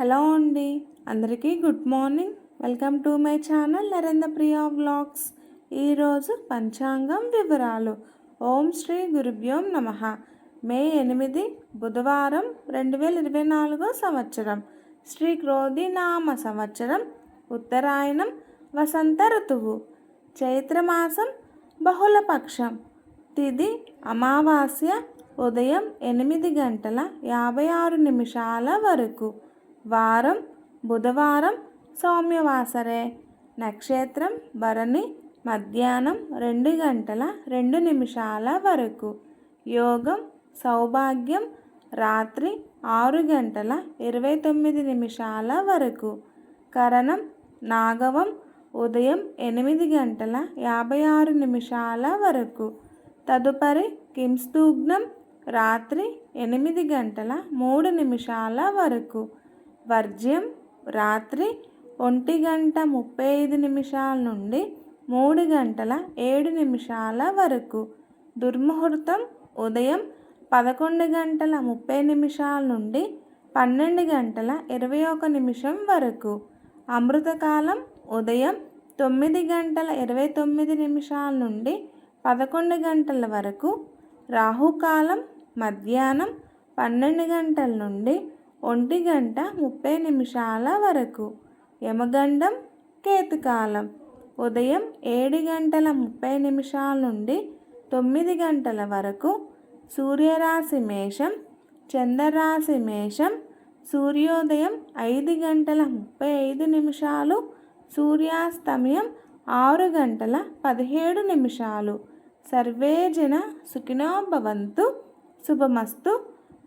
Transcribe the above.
Hello అండి. అందరికీ good morning. Welcome to my channel Narendra Priya vlogs. ఈరోజు పంచాంగం వివరాలు. ఓం శ్రీ గురుభ్యోం నమ. మే ఎనిమిది బుధవారం రెండు వేల ఇరవై నాలుగో సంవత్సరం. శ్రీ క్రోధినామ సంవత్సరం ఉత్తరాయణం వసంత ఋతువు. చైత్రమాసం బహుళపక్షం. తిది అమావాస్య ఉదయం ఎనిమిది గంటల యాభై ఆరు నిమిషాల వరకు. వారం బుధవారం సౌమ్యవాసరే. నక్షత్రం భరణి మధ్యాహ్నం రెండు గంటల రెండు నిమిషాల వరకు. యోగం సౌభాగ్యం రాత్రి ఆరు గంటల ఇరవై తొమ్మిది నిమిషాల వరకు. కరణం నాగవం ఉదయం ఎనిమిది గంటల యాభై ఆరు నిమిషాల వరకు. తదుపరి కింస్తూగ్నం రాత్రి ఎనిమిది గంటల మూడు నిమిషాల వరకు. వర్జ్యం రాత్రి ఒంటి గంట ముప్పై ఐదు నిమిషాల నుండి మూడు గంటల ఏడు నిమిషాల వరకు. దుర్ముహూర్తం ఉదయం పదకొండు గంటల ముప్పై నిమిషాల నుండి పన్నెండు గంటల ఇరవై ఒక నిమిషం వరకు. అమృతకాలం ఉదయం తొమ్మిది గంటల ఇరవై తొమ్మిది నిమిషాల నుండి పదకొండు గంటల వరకు. రాహుకాలం మధ్యాహ్నం పన్నెండు గంటల నుండి ఒంటి గంట ముప్పై నిమిషాల వరకు. యమగండం కేతుకాలం. ఉదయం ఏడు గంటల ముప్పై నిమిషాల నుండి తొమ్మిది గంటల వరకు సూర్యరాశి మేషం చంద్రరాశి మేషం సూర్యోదయం ఐదు గంటల ముప్పై ఐదు నిమిషాలు సూర్యాస్తమయం ఆరు గంటల పదిహేడు నిమిషాలు. సర్వేజన సుఖినోభవంతు శుభమస్తు.